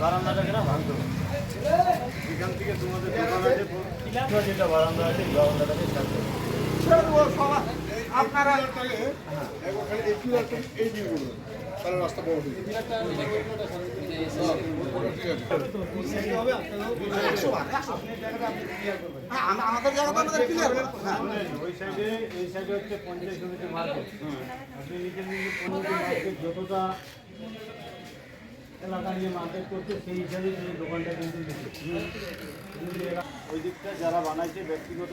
বারান্দাটাকে না ভাঙতে হবে এখান থেকে তোমাদের বারান্দা আছে বারান্দাটাকে ছাড়তে আপনারা এই আম- আমাদের জায়গা তো আমাদের ক্লিয়ার হ্যাঁ ওই সাইডে এই সাইডে হচ্ছে পঞ্চায়েত সমিতি মার্কেট আপনি নিজে নিজে পঞ্চায়েত মার্কেট যতটা এলাকা নিয়ে মার্কেট করছে সেই হিসাবে সেই দোকানটা কিন্তু ওই দিকটা যারা বানাইছে ব্যক্তিগত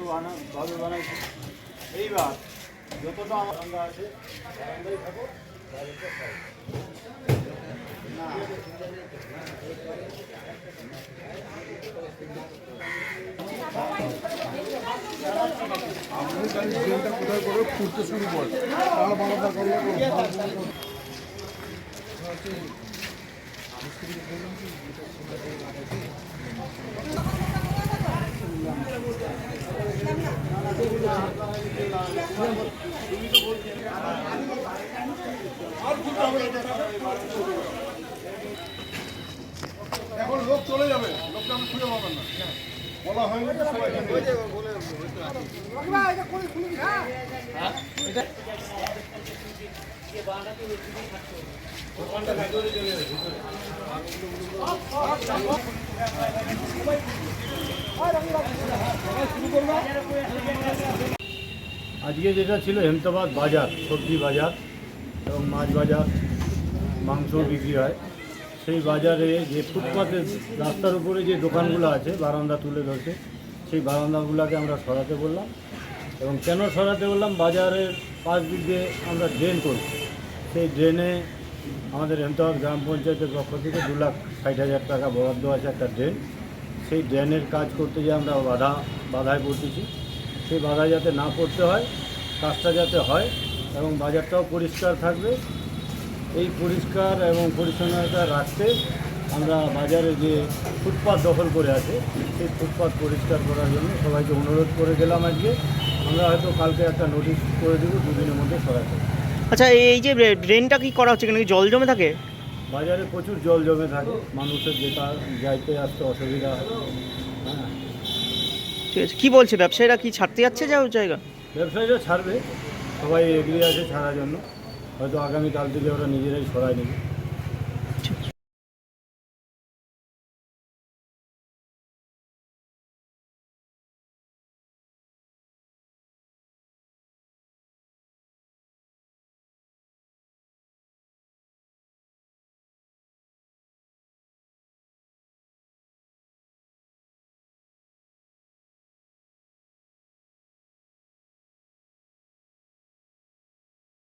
ভাবে বানাইছে এইবার যতটা আমার আছে থাকো। ড্রেনটা কোথায় করে খুঁড়তে শুরু করে তাহলে বানাতে এখন লোক চলে যাবে। লোকটা খুঁজে পাবেন না। বলা হয়নি আজকে যেটা ছিল হেমতাবাদ বাজার, সবজি বাজার এবং মাছ বাজার, মাংস বিক্রি হয়। সেই বাজারে যে ফুটপাতের রাস্তার উপরে যে দোকানগুলো আছে, বারান্দা তুলে ধরছে, সেই বারান্দাগুলোকে আমরা সরাতে বললাম এবং কেন সরাতে বললাম? বাজারের পাশ দিক দিয়ে আমরা ড্রেন করি। সেই ড্রেনে আমাদের হেমতাবাদ গ্রাম পঞ্চায়েতের পক্ষ থেকে দু লাখ ষাট হাজার টাকা বরাদ্দ আছে একটা ড্রেন সেই ড্রেনের কাজ করতে গিয়ে আমরা বাধা, বাধায় পড়তেছি। সেই বাধা যাতে না পড়তে হয়, কাজটা যাতে হয় এবং বাজারটাও পরিষ্কার থাকবে। এই পরিষ্কার এবং পরিচ্ছন্নতা রাখতে আমরা বাজারে যে ফুটপাত দখল করে আছে সেই ফুটপাত পরিষ্কার করার জন্য সবাইকে অনুরোধ করে গেলাম আজকে। আমরা হয়তো কালকে একটা নোটিশ করে দেবো দুদিনের মধ্যে সরাতে। আচ্ছা এই যে ড্রেনটা কি করা হচ্ছে কেন? জল জমে থাকে? বাজারে প্রচুর জল জমে থাকে। মানুষের যেটা যাইতে আসতে অসুবিধা হয়। হ্যাঁ। ঠিক আছে কী বলছে? ব্যবসায়ীরা কি ছাড়তে যাচ্ছে যা জায়গা? ব্যবসায়ীরা ছাড়বে। সবাই এগিয়ে আছে ছাড়ার জন্য। হয়তো আগামীকাল থেকে ওরা নিজেরাই সরাই নেবে।